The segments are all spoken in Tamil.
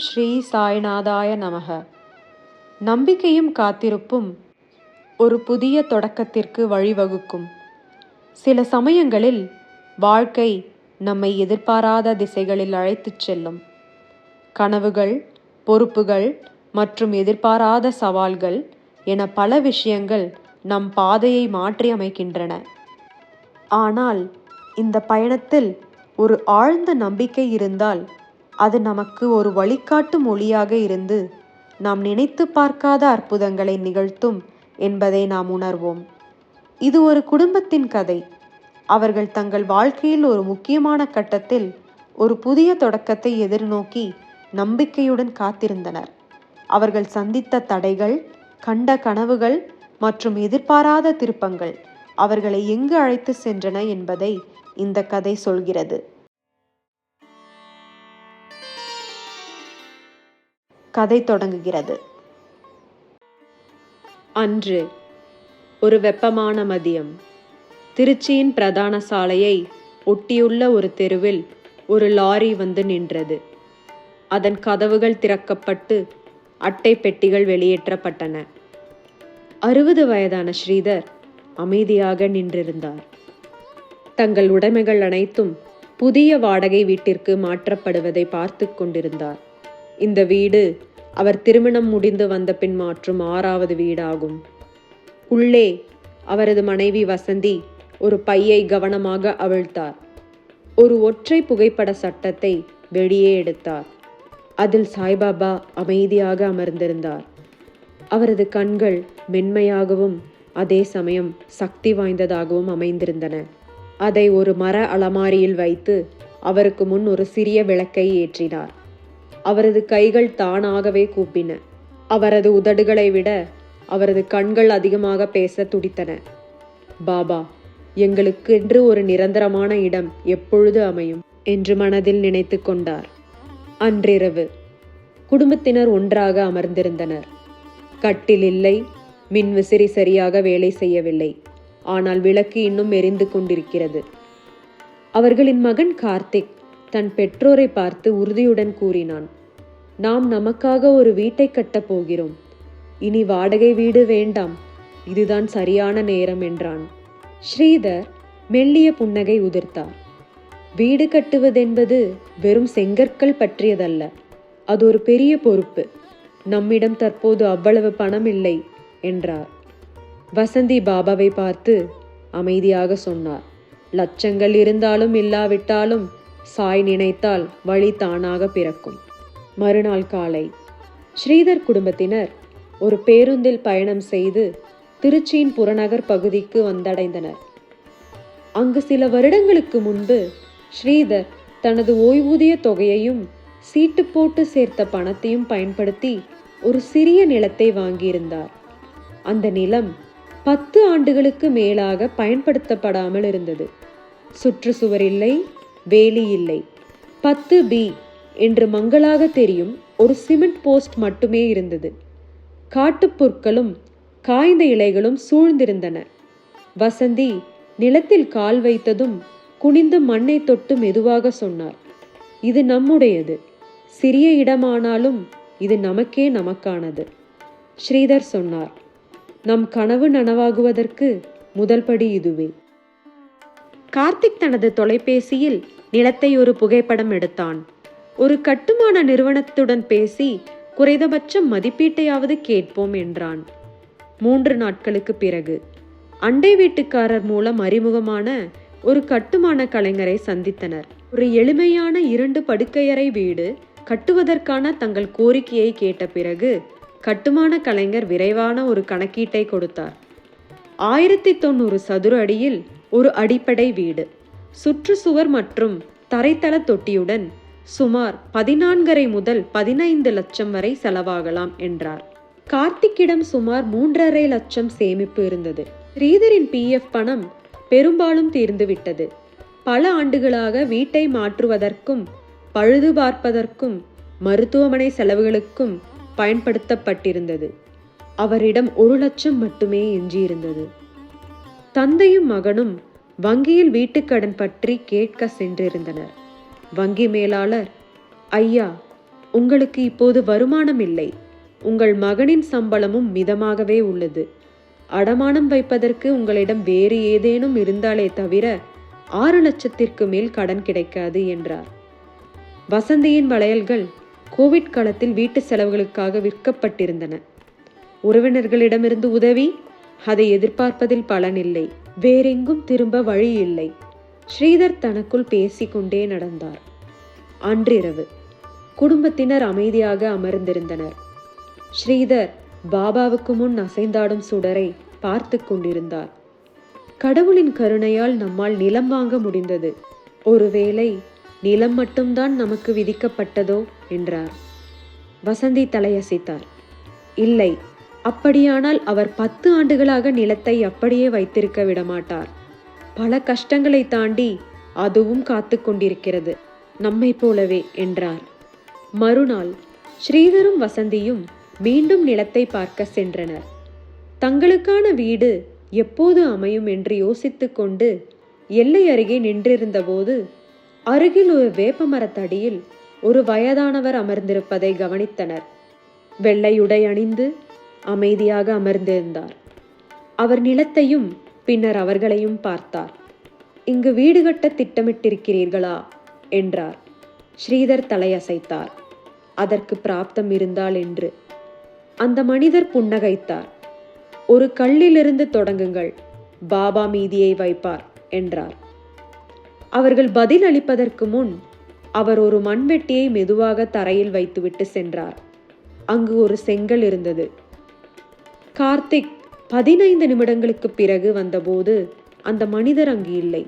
ஸ்ரீ சாய்நாதாய நமக. நம்பிக்கையும் காத்திருப்பும் ஒரு புதிய தொடக்கத்திற்கு வழிவகுக்கும். சில சமயங்களில் வாழ்க்கை நம்மை எதிர்பாராத திசைகளில் அழைத்துச் செல்லும். கனவுகள் பொறுப்புகள் மற்றும் எதிர்பாராத சவால்கள் என பல விஷயங்கள் நம் பாதையை மாற்றியமைக்கின்றன ஆனால் இந்த பயணத்தில் ஒரு ஆழ்ந்த நம்பிக்கை இருந்தால் அது நமக்கு ஒரு வழிகாட்டும் மொழியாக இருந்து நாம் நினைத்து பார்க்காத அற்புதங்களை நிகழ்த்தும் என்பதை நாம் உணர்வோம். இது ஒரு குடும்பத்தின் கதை. அவர்கள் தங்கள் வாழ்க்கையில் ஒரு முக்கியமான கட்டத்தில் ஒரு புதிய தொடக்கத்தை எதிர்நோக்கி நம்பிக்கையுடன் காத்திருந்தனர். அவர்கள் சந்தித்த தடைகள் கண்ட கனவுகள் மற்றும் எதிர்பாராத திருப்பங்கள் அவர்களை எங்கு அழைத்து சென்றன என்பதை இந்த கதை சொல்கிறது. கதை தொடங்குகிறது. அன்று ஒரு வெப்பமான மதியம். திருச்சியின் பிரதான சாலையை ஒட்டியுள்ள ஒரு தெருவில் ஒரு லாரி வந்து நின்றது. அதன் கதவுகள் திறக்கப்பட்டு அட்டை பெட்டிகள் வெளியேற்றப்பட்டன. அறுபது வயதான ஸ்ரீதர் அமைதியாக நின்றிருந்தார். தங்கள் உடைமைகள் அனைத்தும் புதிய வாடகை வீட்டிற்கு மாற்றப்படுவதை பார்த்து கொண்டிருந்தார். இந்த வீடு அவர் திருமணம் முடிந்து வந்த பின் மாற்றும் ஆறாவது வீடாகும். உள்ளே அவரது மனைவி வசந்தி ஒரு பையை கவனமாக அவிழ்த்தார். ஒரு ஒற்றை புகைப்பட சட்டத்தை வெளியே எடுத்தார். அதில் சாய்பாபா அமைதியாக அமர்ந்திருந்தார். அவரது கண்கள் மென்மையாகவும் அதே சமயம் சக்தி வாய்ந்ததாகவும் அமைந்திருந்தன. அதை ஒரு மர அலமாரியில் வைத்து அவருக்கு முன் ஒரு சிறிய விளக்கை ஏற்றினார். அவரது கைகள் தானாகவே கூப்பின. அவரது உதடுகளை விட அவரது கண்கள் அதிகமாக பேச துடித்தன. பாபா எங்களுக்கென்று ஒரு நிரந்தரமான இடம் எப்பொழுது அமையும்? என்று மனதில் நினைத்து கொண்டார். அன்றிரவு குடும்பத்தினர் ஒன்றாக அமர்ந்திருந்தனர். கட்டில் இல்லை மின் விசிறி சரியாக வேலை செய்யவில்லை. ஆனால் விளக்கு இன்னும் எரிந்து கொண்டிருக்கிறது. அவர்களின் மகன் கார்த்திக் தன் பெற்றோரை பார்த்து உறுதியுடன் கூறினான். நாம் நமக்காக ஒரு வீட்டை கட்டப் போகிறோம். இனி வாடகை வீடு வேண்டாம். இதுதான் சரியான நேரம் என்றான். ஸ்ரீதர் மெல்லிய புன்னகை உதிர்த்தார். வீடு கட்டுவதென்பது வெறும் செங்கற்கள் பற்றியதல்ல. அது ஒரு பெரிய பொறுப்பு. நம்மிடம் தற்போது அவ்வளவு பணம் இல்லை என்றார். வசந்தி பாபாவை பார்த்து அமைதியாக சொன்னார். லட்சங்கள் இருந்தாலும் இல்லாவிட்டாலும் சாய் நினைத்தால் வழி தானாக பிறக்கும். மறுநாள் காலை ஸ்ரீதர் குடும்பத்தினர் ஒரு பேருந்தில் பயணம் செய்து திருச்சியின் புறநகர் பகுதிக்கு வந்தடைந்தனர். அங்கு சில வருடங்களுக்கு முன்பு ஸ்ரீதர் தனது ஓய்வூதிய தொகையையும் சீட்டு போட்டு சேர்த்த பணத்தையும் பயன்படுத்தி ஒரு சிறிய நிலத்தை வாங்கியிருந்தார். அந்த நிலம் பத்து ஆண்டுகளுக்கு மேலாக பயன்படுத்தப்படாமல் இருந்தது. சுற்றுச்சுவர் இல்லை வேலி இல்லை. பத்து பி என்று மங்களாக தெரியும் ஒரு சிமெண்ட் போஸ்ட் மட்டுமே இருந்தது. காட்டுப்புற்களும் காய்ந்த இலைகளும் சூழ்ந்திருந்தன. வசந்தி நிலத்தில் கால் வைத்ததும் குனிந்து மண்ணை தொட்டு மெதுவாக சொன்னார். இது நம்முடையது. சிறிய இடமானாலும் இது நமக்கே நமக்கானது. ஸ்ரீதர் சொன்னார். நம் கனவு நனவாகுவதற்கு முதல் படி இதுவே. கார்த்திக் தனது தொலைபேசியில் நிலத்தை ஒரு புகைப்படம் எடுத்தான். ஒரு கட்டுமான நிறுவனத்துடன் பேசி குறைந்தபட்சம் மதிப்பீட்டையாவது கேட்போம் என்றான். மூன்று நாட்களுக்கு பிறகு அண்டை வீட்டுக்காரர் மூலம் அறிமுகமான ஒரு கட்டுமான கலைஞரை சந்தித்தனர். ஒரு எளிமையான இரண்டு படுக்கையறை வீடு கட்டுவதற்கான தங்கள் கோரிக்கையை கேட்ட பிறகு கட்டுமான கலைஞர் விரைவான ஒரு கணக்கீட்டை கொடுத்தார். ஆயிரத்தி தொண்ணூறு சதுர அடியில் ஒரு அடிப்படை வீடு. சுற்றுச்சுவர் மற்றும் தரைத்தள தொட்டியுடன் சுமார் பதினான்கரை முதல் பதினைந்து லட்சம் வரை செலவாகலாம் என்றார். கார்த்திக்கிடம் சுமார் மூன்றரை லட்சம் சேமிப்பு இருந்தது. ஸ்ரீதரின் பிஎஃப் பணம் பெரும்பாலும் தீர்ந்துவிட்டது. பல ஆண்டுகளாக வீட்டை மாற்றுவதற்கும் பழுது பார்ப்பதற்கும் மருத்துவமனை செலவுகளுக்கும் பயன்படுத்தப்பட்டிருந்தது. அவரிடம் ஒரு லட்சம் மட்டுமே எஞ்சியிருந்தது. தந்தையும் மகனும் வங்கியில் வீட்டுக்கடன் பற்றி கேட்க சென்றிருந்தனர். வங்கி மேலாளர் ஐயா உங்களுக்கு இப்போது வருமானம் இல்லை. உங்கள் மகனின் சம்பளமும் மிதமாகவே உள்ளது. அடமானம் வைப்பதற்கு உங்களிடம் வேறு ஏதேனும் இருந்தாலே தவிர ஆறு லட்சத்திற்கு மேல் கடன் கிடைக்காது என்றார். வசந்தியின் வளையல்கள் கோவிட் காலத்தில் வீட்டு செலவுகளுக்காக விற்கப்பட்டிருந்தன. உறவினர்களிடமிருந்து உதவி அதை எதிர்பார்ப்பதில் பலனில்லை வேறெங்கும் திரும்ப வழி இல்லை. ஸ்ரீதர் தனக்குள் பேசிக்கொண்டே நடந்தார். அன்றிரவு குடும்பத்தினர் அமைதியாக அமர்ந்திருந்தனர். ஸ்ரீதர் பாபாவுக்கு முன் அசைந்தாடும் சுடரை பார்த்து கொண்டிருந்தார். கடவுளின் கருணையால் நம்மால் நிலம் வாங்க முடிந்தது. ஒருவேளை நிலம் மட்டும்தான் நமக்கு விதிக்கப்பட்டதோ என்றார். வசந்தி தலையசைத்தார். இல்லை அப்படியானால் அவர் பத்து ஆண்டுகளாக நிலத்தை அப்படியே வைத்திருக்க விடமாட்டார். பல கஷ்டங்களை தாண்டி அதுவும் காத்து கொண்டிருக்கிறது. நம்மை போலவே என்றார். மறுநாள் ஸ்ரீதரும் வசந்தியும் மீண்டும் நிலத்தை பார்க்க சென்றனர். தங்களுக்கான வீடு எப்போது அமையும் என்று யோசித்துக்கொண்டு எல்லை அருகே நின்றிருந்தபோது அருகில் ஒரு வேப்பமரத்தடியில் ஒரு வயதானவர் அமர்ந்திருப்பதை கவனித்தனர். வெள்ளையுடை அணிந்து அமைதியாக அமர்ந்திருந்தார். அவர் நிலத்தையும் பின்னர் அவர்களையும் பார்த்தார். இங்கு வீடு கட்ட திட்டமிட்டிருக்கிறீர்களா? என்றார். ஸ்ரீதர் தலையசைத்தார். அதற்கு பிராப்தம் இருந்தால் என்று. அந்த மனிதர் புன்னகைத்தார். ஒரு கல்லிலிருந்து தொடங்குங்கள். பாபா மீதியை வைப்பார் என்றார். அவர்கள் பதில் அளிப்பதற்கு முன் அவர் ஒரு மண்வெட்டியை மெதுவாக தரையில் வைத்துவிட்டு சென்றார். அங்கு ஒரு செங்கல் இருந்தது. கார்த்திக் பதினைந்து நிமிடங்களுக்கு பிறகு வந்தபோது அந்த மனிதர் அங்கு இல்லை.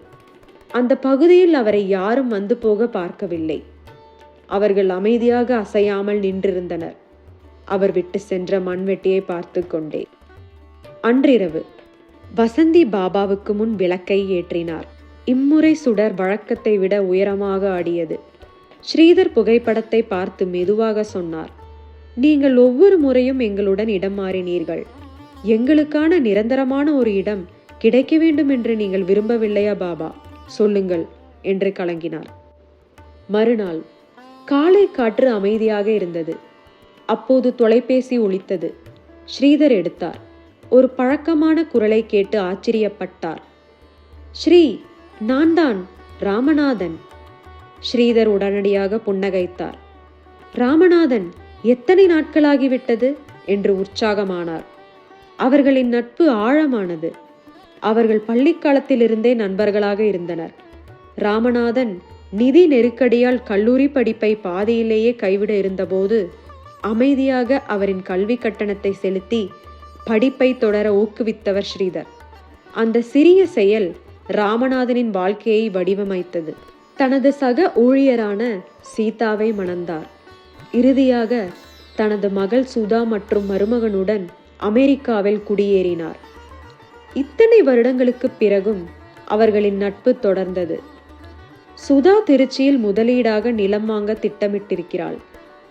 அந்த பகுதியில் அவரை யாரும் வந்து போக பார்க்கவில்லை. அவர்கள் அமைதியாக அசையாமல் நின்றிருந்தனர். அவர் விட்டு சென்ற மண்வெட்டியை பார்த்து கொண்டே. அன்றிரவு வசந்தி பாபாவுக்கு முன் விளக்கை ஏற்றினார். இம்முறை சுடர் வழக்கத்தை விட உயரமாக ஆடியது. ஸ்ரீதர் புகைப்படத்தை பார்த்து மெதுவாக சொன்னார் நீங்கள் ஒவ்வொரு முறையும் எங்களுடன் இடம் மாறினீர்கள். எங்களுக்கான நிரந்தரமான ஒரு இடம் கிடைக்க வேண்டும் என்று நீங்கள் விரும்பவில்லையா பாபா? சொல்லுங்கள் என்று கலங்கினார். மறுநாள் காலை காற்று அமைதியாக இருந்தது. அப்போது தொலைபேசி ஒழித்தது ஸ்ரீதர் எடுத்தார். ஒரு பழக்கமான குரலை கேட்டு ஆச்சரியப்பட்டார். ஸ்ரீ நான் தான் ராமநாதன். ஸ்ரீதர் உடனடியாக புன்னகைத்தார். ராமநாதன் எத்தனை நாட்களாகிவிட்டது? என்று உற்சாகமானார். அவர்களின் நட்பு ஆழமானது. அவர்கள் பள்ளிக்காலத்திலிருந்தே நண்பர்களாக இருந்தனர். ராமநாதன் நிதி நெருக்கடியால் கல்லூரி படிப்பை பாதியிலேயே கைவிட இருந்தபோது அமைதியாக அவரின் கல்வி கட்டணத்தை செலுத்தி படிப்பை தொடர ஊக்குவித்தவர் ஸ்ரீதர். அந்த சிறிய செயல் ராமநாதனின் வாழ்க்கையை வடிவமைத்தது. தனது சக ஊழியரான சீதாவை மணந்தார். இறுதியாக தனது மகள் சுதா மற்றும் மருமகனுடன் அமெரிக்காவில் குடியேறினார். இத்தனை வருடங்களுக்குப் பிறகும் அவர்களின் நட்பு தொடர்ந்தது. சுதா திருச்சியில் முதலீடாக நிலம் வாங்க திட்டமிட்டிருக்கிறாள்.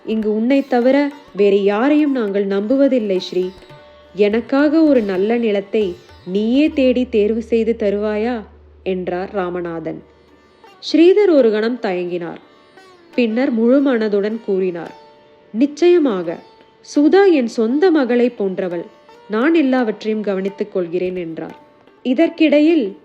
இங்கு உன்னை தவிர வேறு யாரையும் நாங்கள் நம்புவதில்லை ஸ்ரீ. எனக்காக ஒரு நல்ல நிலத்தை நீயே தேடி தேர்வு செய்து தருவாயா? என்றார் ராமநாதன். ஸ்ரீதர் ஒரு கணம் தயங்கினார். பின்னர் முழு மனதுடன் கூறினார். நிச்சயமாக சுதா என் சொந்த மகளை போன்றவள். நான் எல்லாவற்றையும் கவனித்துக் கொள்கிறேன் என்றார். இதற்கிடையில்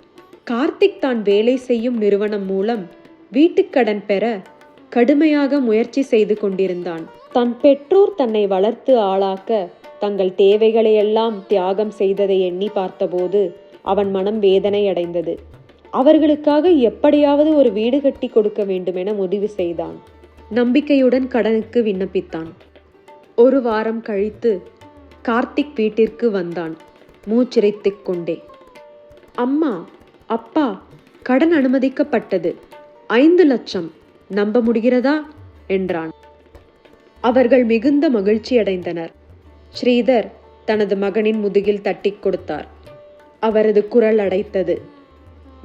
கார்த்திக் தான் வேலை செய்யும் நிறுவனம் மூலம் வீட்டுக்கடன் பெற கடுமையாக முயற்சி செய்து கொண்டிருந்தான். தன் பெற்றோர் தன்னை வளர்த்து ஆளாக்க தங்கள் தேவைகளையெல்லாம் தியாகம் செய்ததை எண்ணி பார்த்தபோது அவன் மனம் வேதனை அடைந்தது. அவர்களுக்காக எப்படியாவது ஒரு வீடு கட்டி கொடுக்க வேண்டுமென முடிவு செய்தான். நம்பிக்கையுடன் கடனுக்கு விண்ணப்பித்தான். ஒரு வாரம் கழித்து கார்த்திக் வீட்டிற்கு வந்தான். மூச்சிரைத்து கொண்டே. அம்மா அப்பா கடன் அனுமதிக்கப்பட்டது. ஐந்து லட்சம். நம்ப முடிகிறதா? என்றான். அவர்கள் மிகுந்த மகிழ்ச்சியடைந்தனர். ஸ்ரீதர் தனது மகனின் முதுகில் தட்டிக் கொடுத்தார். அவரது குரல் அடைத்தது.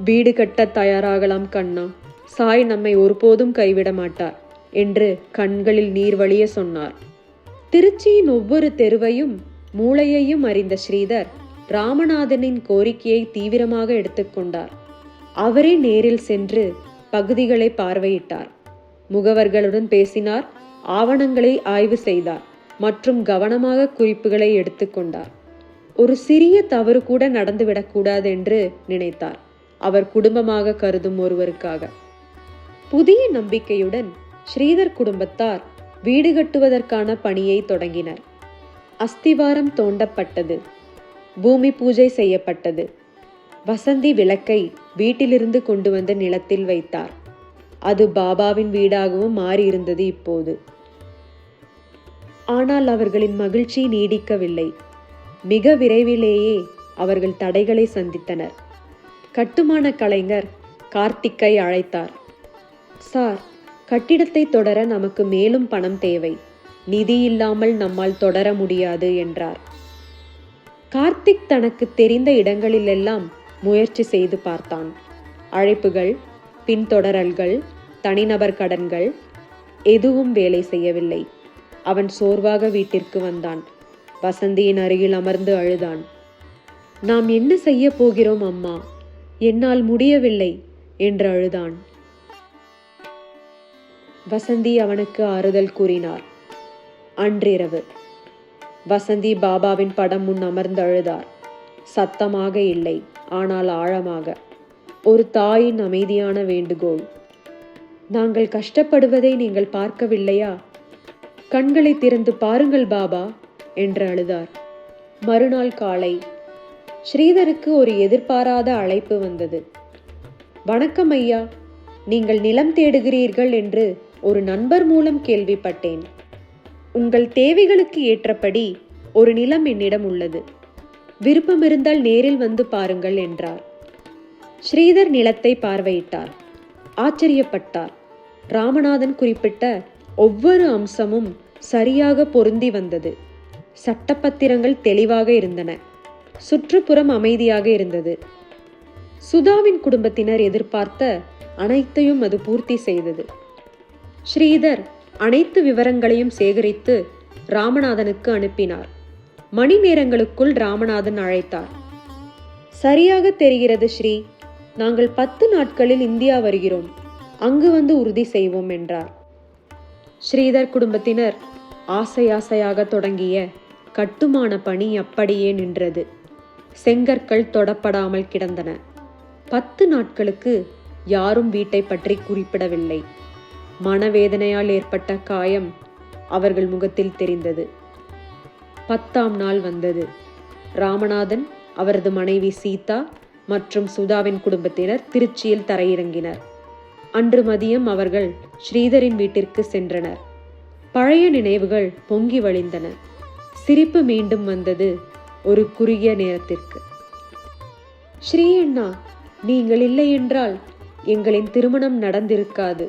வீடு கட்ட தயாராகலாம் கண்ணா. சாய் நம்மை ஒருபோதும் கைவிட மாட்டார் என்று கண்களில் நீர் வழிய சொன்னார். திருச்சியின் ஒவ்வொரு தெருவையும் மூளையையும் அறிந்த ஸ்ரீதர் ராமநாதனின் கோரிக்கையை தீவிரமாக எடுத்துக்கொண்டார் அவரே நேரில் சென்று பகுதிகளை பார்வையிட்டார். முகவர்களுடன் பேசினார் ஆவணங்களை ஆய்வு செய்தார் மற்றும் கவனமாக குறிப்புகளை எடுத்துக்கொண்டார் ஒரு சிறிய தவறு கூட நடந்துவிடக்கூடாது என்று நினைத்தார். அவர் குடும்பமாக கருதும் ஒருவருக்காக. புதிய நம்பிக்கையுடன் ஸ்ரீதர் குடும்பத்தார் வீடு கட்டுவதற்கான பணியை தொடங்கினர். அஸ்திவாரம் தோண்டப்பட்டது. பூமி பூஜை செய்யப்பட்டது. வசந்தி விளக்கை வீட்டிலிருந்து கொண்டு வந்து நிலத்தில் வைத்தார். அது பாபாவின் வீடாகவும் மாறியிருந்தது இப்போது. ஆனால் அவர்களின் மகிழ்ச்சி நீடிக்கவில்லை. மிக விரைவிலேயே அவர்கள் தடைகளை சந்தித்தனர். கட்டுமான கலைஞர் கார்த்திக்கை அழைத்தார். சார் கட்டிடத்தை தொடர நமக்கு மேலும் பணம் தேவை. நிதி இல்லாமல் நம்மால் தொடர முடியாது என்றார். கார்த்திக் தனக்கு தெரிந்த இடங்களிலெல்லாம் முயற்சி செய்து பார்த்தான். அழைப்புகள் பின்தொடரல்கள் தனிநபர் கடன்கள் எதுவும் வேலை செய்யவில்லை. அவன் சோர்வாக வீட்டிற்கு வந்தான். வசந்தியின் அருகில் அமர்ந்து அழுதான். நாம் என்ன செய்ய போகிறோம் அம்மா? என்னால் முடியவில்லை என்று அழுதான். வசந்தி அவனுக்கு ஆறுதல் கூறினார். அன்றிரவு வசந்தி பாபாவின் படம் முன் அமர்ந்து அழுதார் சத்தமாக இல்லை ஆனால் ஆழமாக. ஒரு தாயின் அமைதியான வேண்டுகோள். நாங்கள் கஷ்டப்படுவதை நீங்கள் பார்க்கவில்லையா? கண்களை திறந்து பாருங்கள் பாபா என்று அழுதார். மறுநாள் காலை ஸ்ரீதருக்கு ஒரு எதிர்பாராத அழைப்பு வந்தது. வணக்கம் ஐயா நீங்கள் நிலம் தேடுகிறீர்கள் என்று ஒரு நண்பர் மூலம் கேள்விப்பட்டேன். உங்கள் தேவைகளுக்கு ஏற்றபடி ஒரு நிலம் என்னிடம் உள்ளது. விருப்பம் இருந்தால் நேரில் வந்து பாருங்கள் என்றார். ஸ்ரீதர் நிலத்தை பார்வையிட்டார். ஆச்சரியப்பட்டார். ராமநாதன் குறிப்பிட்ட ஒவ்வொரு அம்சமும் சரியாக பொருந்தி வந்தது. சட்டப்பத்திரங்கள் தெளிவாக இருந்தன. சுற்றுப்புறம் அமைதியாக இருந்தது. சுதாவின் குடும்பத்தினர் எதிர்பார்த்த அனைத்தையும் அது பூர்த்தி செய்தது. ஸ்ரீதர் அனைத்து விவரங்களையும் சேகரித்து ராமநாதனுக்கு அனுப்பினார். மணி நேரங்களுக்குள் ராமநாதன் அழைத்தார். சரியாக தெரிகிறது ஸ்ரீ நாங்கள் பத்து நாட்களில் இந்தியா வருகிறோம். அங்கு வந்து உறுதி செய்வோம் என்றார். ஸ்ரீதர் குடும்பத்தினர் ஆசை ஆசையாக தொடங்கிய கட்டுமான பணி அப்படியே நின்றது. செங்கற்கள் தொடப்படாமல் கிடந்தன. பத்து நாட்களுக்கு யாரும் வீட்டை பற்றி குறிப்பிடவில்லை. மனவேதனையால் ஏற்பட்ட காயம் அவர்கள் முகத்தில் தெரிந்தது. பத்தாம் நாள் வந்தது. ராமநாதன் அவரது மனைவி சீதா மற்றும் சுதாவின் குடும்பத்தினர் திருச்சியில் தரையிறங்கினர். அன்று மதியம் அவர்கள் ஸ்ரீதரின் வீட்டிற்கு சென்றனர். பழைய நினைவுகள் பொங்கி வழிந்தன. சிரிப்பு மீண்டும் வந்தது ஒரு குறுகிய நேரத்திற்கு. ஸ்ரீ அண்ணா நீங்கள் இல்லை என்றால் எங்களின் திருமணம் நடந்திருக்காது.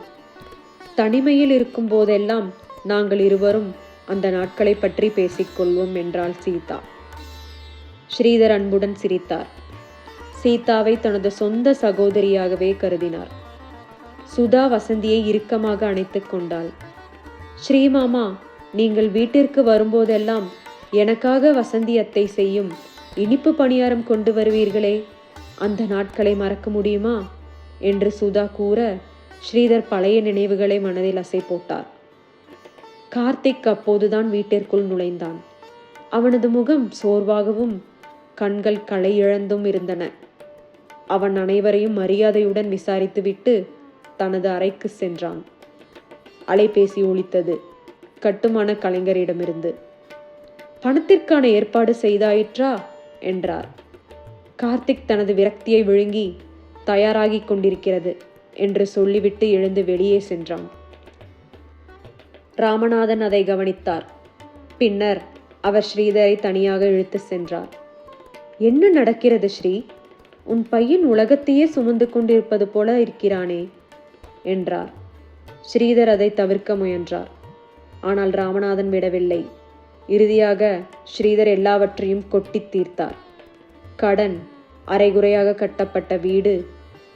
தனிமையில் இருக்கும் போதெல்லாம் நாங்கள் இருவரும் அந்த நாட்களை பற்றி பேசிக்கொள்வோம் என்றாள் சீதா. ஸ்ரீதர் அன்புடன் சிரித்தார். சீதாவை தனது சொந்த சகோதரியாகவே கருதினார். சுதா வசந்தியை இறுக்கமாக அணைத்து கொண்டாள். ஸ்ரீமாமா நீங்கள் வீட்டிற்கு வரும்போதெல்லாம் எனக்காக வசந்தி அத்தை செய்யும் இனிப்பு பணியாரம் கொண்டு வருவீர்களே அந்த நாட்களை மறக்க முடியுமா? என்று சுதா கூற ஸ்ரீதர் பழைய நினைவுகளை மனதில் அசை போட்டார் கார்த்திக் அப்போதுதான் வீட்டிற்குள் நுழைந்தான். அவனது முகம் சோர்வாகவும் கண்கள் களை இழந்தும் இருந்தன. அவன் அனைவரையும் மரியாதையுடன் விசாரித்துவிட்டு தனது அறைக்கு சென்றான். அலைபேசி ஒழித்தது கட்டுமான கலைஞரிடமிருந்து பணத்திற்கான ஏற்பாடு செய்தாயிற்றா? என்றார். கார்த்திக் தனது விரக்தியை விழுங்கி தயாராகிக் கொண்டிருக்கிறது. என்று சொல்லிவிட்டு எழுந்து வெளியே சென்றான். ராமநாதன் அதை கவனித்தார். பின்னர் அவர் ஸ்ரீதரை தனியாக இழுத்து சென்றார். என்ன நடக்கிறது ஸ்ரீ? உன் பையன் உலகத்தையே சுமந்து கொண்டிருப்பது போல இருக்கிறானே என்றார். ஸ்ரீதர் அதை தவிர்க்க முயன்றார். ஆனால் ராமநாதன் விடவில்லை. இறுதியாக ஸ்ரீதர் எல்லாவற்றையும் கொட்டித் தீர்த்தார். கடன் அரைகுறையாக கட்டப்பட்ட வீடு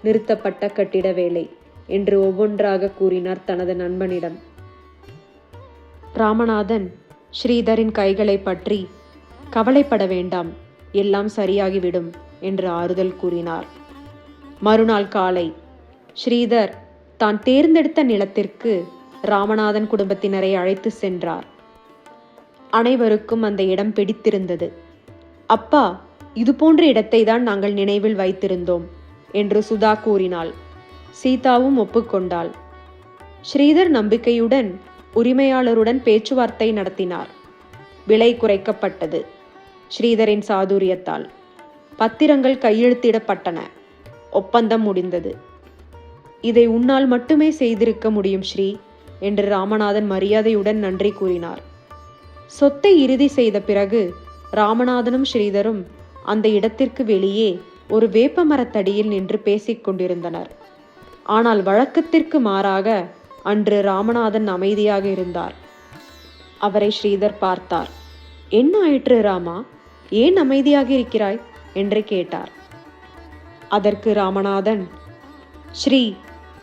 நிறுத்தப்பட்ட கட்டிட வேலை என்று ஒவ்வொன்றாக கூறினார் தனது நண்பனிடம். ராமநாதன் ஸ்ரீதரின் கைகளை பற்றி கவலைப்பட வேண்டாம் எல்லாம் சரியாகிவிடும் என்று ஆறுதல் கூறினார். மறுநாள் காலை ஸ்ரீதர் தான் தேர்ந்தெடுத்த நிலத்திற்கு ராமநாதன் குடும்பத்தினரை அழைத்து சென்றார். அனைவருக்கும் அந்த இடம் பிடித்திருந்தது. அப்பா இது போன்ற இடத்தை தான் நாங்கள் நினைவில் வைத்திருந்தோம். என்று சுதா கூறினாள். சீதாவும் ஒப்புக்கொண்டாள். ஸ்ரீதர் நம்பிக்கையுடன் உரிமையாளருடன் பேச்சுவார்த்தை நடத்தினார். விலை குறைக்கப்பட்டது. ஸ்ரீதரின் சாதுரியத்தால். பத்திரங்கள் கையெழுத்திடப்பட்டன. ஒப்பந்தம் முடிந்தது. இதை உன்னால் மட்டுமே செய்திருக்க முடியும் ஸ்ரீ என்று ராமநாதன் மரியாதையுடன் நன்றி கூறினார். சொத்தை இறுதி செய்த பிறகு ராமநாதனும் ஸ்ரீதரும் அந்த இடத்திற்கு வெளியே ஒரு வேப்ப மரத்தடியில் நின்று பேசிக் கொண்டிருந்தனர். ஆனால் வழக்கத்திற்கு மாறாக அன்று ராமநாதன் அமைதியாக இருந்தார். அவரை ஸ்ரீதர் பார்த்தார். என்ன ஆயிற்று ராமா? ஏன் அமைதியாக இருக்கிறாய்? என்று கேட்டார். அதற்கு ராமநாதன் ஸ்ரீ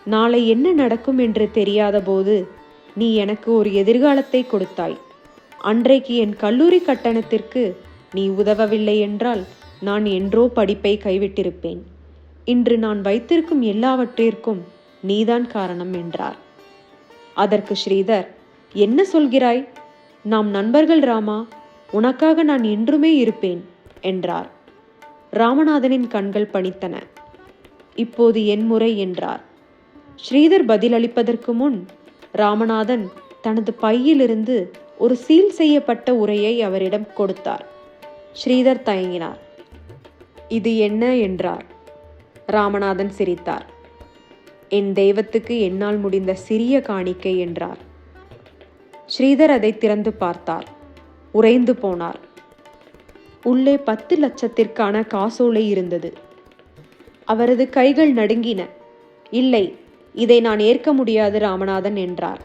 நாளை என்ன நடக்கும் என்று தெரியாத போது நீ எனக்கு ஒரு எதிர்காலத்தை கொடுத்தாய். அன்றைக்கு என் கல்லூரி கட்டணத்திற்கு நீ உதவவில்லை என்றால் நான் என்றோ படிப்பை கைவிட்டிருப்பேன். இன்று நான் வைத்திருக்கும் எல்லாவற்றிற்கும் நீதான் காரணம் என்றார். அதற்கு ஸ்ரீதர் என்ன சொல்கிறாய்? நாம் நண்பர்கள் ராமா உனக்காக நான் என்றுமே இருப்பேன் என்றார். ராமநாதனின் கண்கள் பணித்தன. இப்போது என் முறை என்றார். ஸ்ரீதர் பதிலளிப்பதற்கு முன் ராமநாதன் தனது பையிலிருந்து ஒரு சீல் செய்யப்பட்ட உரையை அவரிடம் கொடுத்தார். ஸ்ரீதர் தயங்கினார். இது என்ன என்றார். ராமநாதன் சிரித்தார். என் தெய்வத்துக்கு என்னால் முடிந்த சிறிய காணிக்கை என்றார். ஸ்ரீதர் அதை திறந்து பார்த்தார். உறைந்து போனார். உள்ளே பத்து லட்சத்திற்கான காசோலை இருந்தது. அவரது கைகள் நடுங்கின. இல்லை இதை நான் ஏற்க முடியாது ராமநாதன் என்றார்.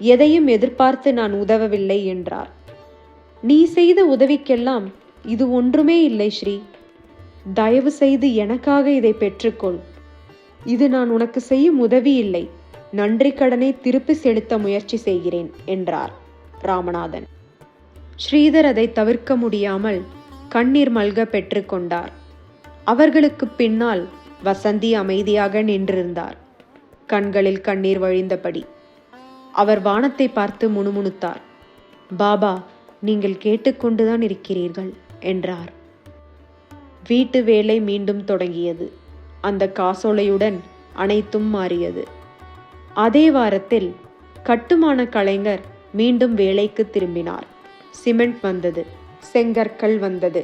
எதையும் எதிர்பார்த்து நான் உதவவில்லை என்றார். நீ செய்த உதவிக்கெல்லாம் இது ஒன்றுமே இல்லை ஸ்ரீ. தயவு செய்து எனக்காக இதை பெற்றுக்கொள். இது நான் உனக்கு செய்யும் உதவி இல்லை. நன்றி கடனை திருப்பி செலுத்த முயற்சி செய்கிறேன் என்றார் ராமநாதன். ஸ்ரீதர் அதை தவிர்க்க முடியாமல் கண்ணீர் மல்க பெற்றுக்கொண்டார். அவர்களுக்கு பின்னால் வசந்தி அமைதியாக நின்றிருந்தார். கண்களில் கண்ணீர் வழிந்தபடி அவர் வானத்தை பார்த்து முணுமுணுத்தார். பாபா நீங்கள் கேட்டுக்கொண்டுதான் இருக்கிறீர்கள் என்றார். வீட்டு வேலை மீண்டும் தொடங்கியது. அந்த காசோலையுடன் அனைத்தும் மாறியது. அதே வாரத்தில் கட்டுமான கலைஞர் மீண்டும் வேலைக்கு திரும்பினார். சிமெண்ட் வந்தது செங்கற்கள் வந்தது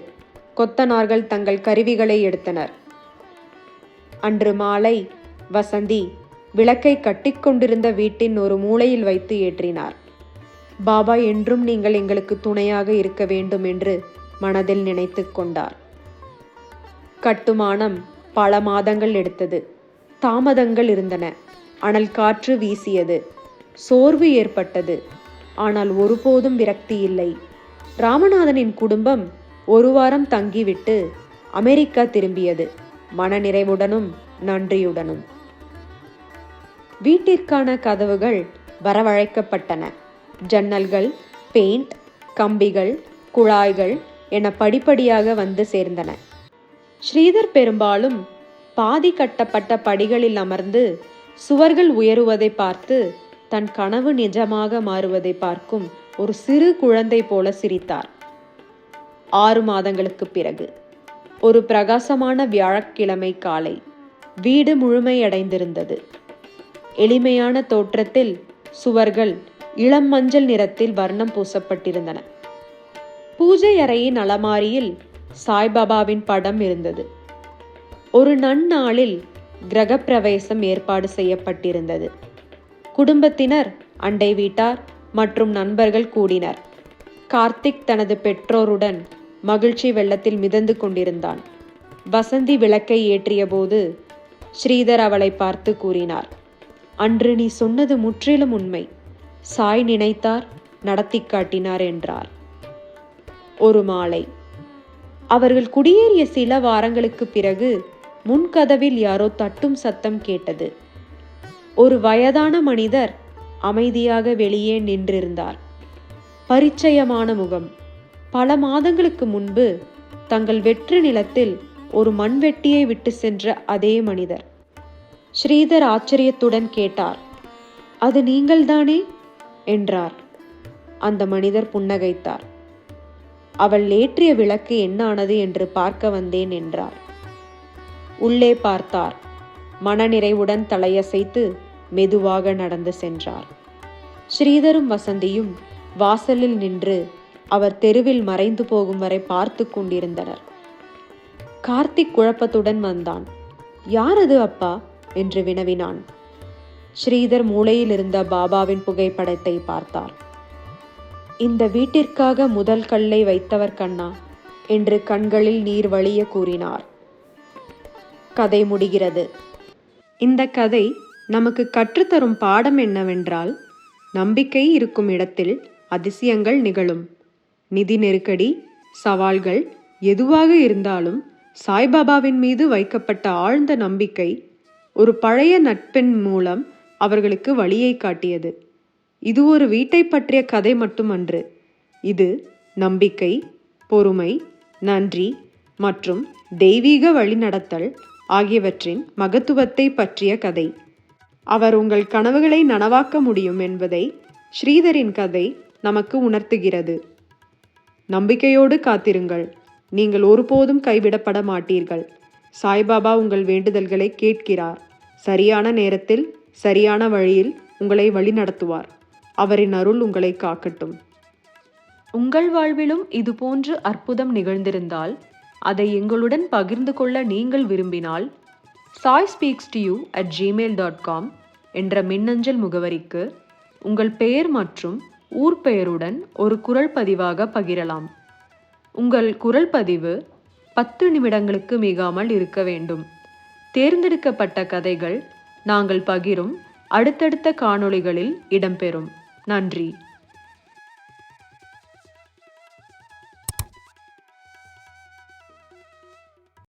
கொத்தனார்கள் தங்கள் கருவிகளை எடுத்தனர். அன்று மாலை வசந்தி விளக்கை கட்டிக்கொண்டிருந்த வீட்டின் ஒரு மூலையில் வைத்து ஏற்றினார். பாபா என்றும் நீங்கள் எங்களுக்கு துணையாக இருக்க வேண்டும் என்று மனதில் நினைத்து கொண்டார். கட்டுமானம் பல மாதங்கள் எடுத்தது. தாமதங்கள் இருந்தன. அனல் காற்று வீசியது. சோர்வு ஏற்பட்டது. ஆனால் ஒருபோதும் விரக்தி இல்லை. ராமநாதனின் குடும்பம் ஒரு வாரம் தங்கிவிட்டு அமெரிக்கா திரும்பியது. மனநிறைவுடனும் நன்றியுடனும். வீட்டிற்கான கதவுகள் வரவழைக்கப்பட்டன. ஜன்னல்கள் பெயிண்ட் கம்பிகள் குழாய்கள் என படிப்படியாக வந்து சேர்ந்தன. ஸ்ரீதர் பெரும்பாலும் பாதி கட்டப்பட்ட படிகளில் அமர்ந்து சுவர்கள் உயருவதை பார்த்து தன் கனவு நிஜமாக மாறுவதை பார்க்கும் ஒரு சிறு குழந்தை போல சிரித்தார். ஆறு மாதங்களுக்கு பிறகு ஒரு பிரகாசமான வியாழக்கிழமை காலை வீடு முழுமையடைந்திருந்தது. எளிமையான தோற்றத்தில் சுவர்கள் இளம் மஞ்சள் நிறத்தில் வர்ணம் பூசப்பட்டிருந்தன. பூஜை அறையின் அலமாரியில் சாய்பாபாவின் படம் இருந்தது. ஒரு நன்னாளில் கிரகப்பிரவேசம் ஏற்பாடு செய்யப்பட்டிருந்தது. குடும்பத்தினர் அண்டை வீட்டார் மற்றும் நண்பர்கள் கூடினர். கார்த்திக் தனது பெற்றோருடன் மகிழ்ச்சி வெள்ளத்தில் மிதந்து கொண்டிருந்தான். வசந்தி விளக்கை ஏற்றியபோது ஸ்ரீதர் அவளை பார்த்து கூறினார் அன்று நீ சொன்னது முற்றிலும் உண்மை. சாய் நினைத்தார் நடத்தி காட்டினார் என்றார். ஒரு மாலை அவர்கள் குடியேறிய சில வாரங்களுக்கு பிறகு முன்கதவில் யாரோ தட்டும் சத்தம் கேட்டது. ஒரு வயதான மனிதர் அமைதியாக வெளியே நின்றிருந்தார். பரிச்சயமான முகம். பல மாதங்களுக்கு முன்பு தங்கள் வெற்று நிலத்தில் ஒரு மண்வெட்டியை விட்டு சென்ற அதே மனிதர். ஸ்ரீதர் ஆச்சரியத்துடன் கேட்டார் அது நீங்கள்தானே? என்றார். அந்த மனிதர் புன்னகைத்தார். அவள் ஏற்றிய விளக்கு என்னானது என்று பார்க்க வந்தேன் என்றார். உள்ளே பார்த்தார். மனநிறைவுடன் தலையசைத்து மெதுவாக நடந்து சென்றார். ஸ்ரீதரும் வசந்தியும் வாசலில் நின்று அவர் தெருவில் மறைந்து போகும் வரை பார்த்து கொண்டிருந்தனர். கார்த்திக் குழப்பத்துடன் வந்தான். யார் அது அப்பா? என்று வினவினான். ஸ்ரீதர் மூளையில் இருந்த பாபாவின் புகைப்படத்தை பார்த்தார். இந்த வீட்டிற்காக முதல் கல்லை வைத்தவர் கண்ணா என்று கண்களில் நீர் வழிய கூறினார். கதை முடிகிறது. இந்த கதை நமக்கு கற்றுத்தரும் பாடம் என்னவென்றால் நம்பிக்கை இருக்கும் இடத்தில் அதிசயங்கள் நிகழும். நிதி நெருக்கடி சவால்கள் எதுவாக இருந்தாலும் சாய்பாபாவின் மீது வைக்கப்பட்ட ஆழ்ந்த நம்பிக்கை ஒரு பழைய நட்பின் மூலம் அவர்களுக்கு வழியை காட்டியது. இது ஒரு வீட்டை பற்றிய கதை மட்டுமன்று. இது நம்பிக்கை பொறுமை நன்றி மற்றும் தெய்வீக வழிநடத்தல் ஆகியவற்றின் மகத்துவத்தை பற்றிய கதை. அவர் உங்கள் கனவுகளை நனவாக்க முடியும் என்பதை ஸ்ரீதரின் கதை நமக்கு உணர்த்துகிறது. நம்பிக்கையோடு காத்திருங்கள். நீங்கள் ஒருபோதும் கைவிடப்பட மாட்டீர்கள். சாய்பாபா உங்கள் வேண்டுதல்களை கேட்கிறார். சரியான நேரத்தில் சரியான வழியில் உங்களை வழிநடத்துவார். அவரின் அருள் உங்களை காக்கட்டும். உங்கள் வாழ்விலும் இதுபோன்று அற்புதம் நிகழ்ந்திருந்தால் அதை எங்களுடன் பகிர்ந்து கொள்ள நீங்கள் விரும்பினால் Sai speaks to you at Gmail dot com என்ற மின்னஞ்சல் முகவரிக்கு உங்கள் பெயர் மற்றும் ஊர் பெயருடன் ஒரு குரல் பதிவாக பகிரலாம். உங்கள் குரல் பதிவு பத்து நிமிடங்களுக்கு மிகாமல் இருக்க வேண்டும். தேர்ந்தெடுக்கப்பட்ட கதைகள் நாங்கள் பகிரும் அடுத்தடுத்த காணொளிகளில் இடம்பெறும். நன்றி.